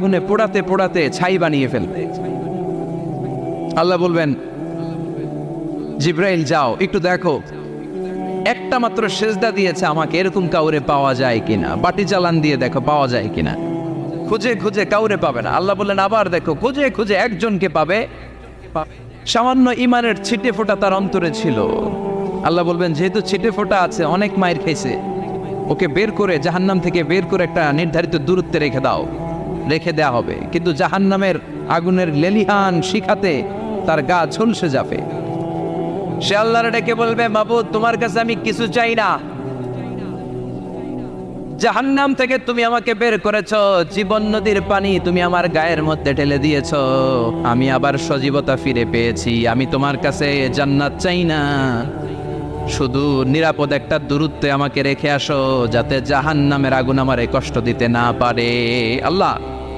আগুনে পোড়াতে পোড়াতে ছাই বানিয়ে ফেলবে। আল্লাহ বলবেন, জিব্রাইল, যাও, একটু দেখো। একটা মাত্র সেজদা দিয়েছে আমাকে, এরকম কাউরে পাওয়া যায় কিনা? বাটি চালান দিয়ে দেখো, পাওয়া যায় কিনা? খুঁজে খুঁজে কাউরে পাবে না। আল্লাহ বললেন, আবার দেখো, খুঁজে খুঁজে একজনকে পাবে। সামান্য ইমানের ছিটে ফোঁটা তার অন্তরে ছিল। আল্লাহ বলবেন, যেহেতু ছিটে ফোঁটা আছে, অনেক মায়ের খেয়েছে ওকে বের করে জাহান্নাম থেকে বের করে একটা নির্ধারিত দূরত্বে রেখে দাও। রেখে দেয়া হবে। কিন্তু জাহান্নামের আগুনের লেলিহান শিখাতে তার গা ঝলসে যাবে। সে আল্লাহর ডেকে বলবে বাবু তোমার কাছে আমি কিছু চাই না। জাহান্নাম থেকে তুমি আমাকে বের করেছ, জীবন নদীর পানি তুমি আমার গায়ের মধ্যে ঢেলে দিয়েছ। আমি আবার সজীবতা ফিরে পেয়েছি, আমি তোমার কাছে জান্নাত চাই না। শুধু নিরাপদ একটা দূরত্বে আমাকে রেখে আসো, যাতে জাহান্নামের আগুন আমারে কষ্ট দিতে না পারে। আল্লাহ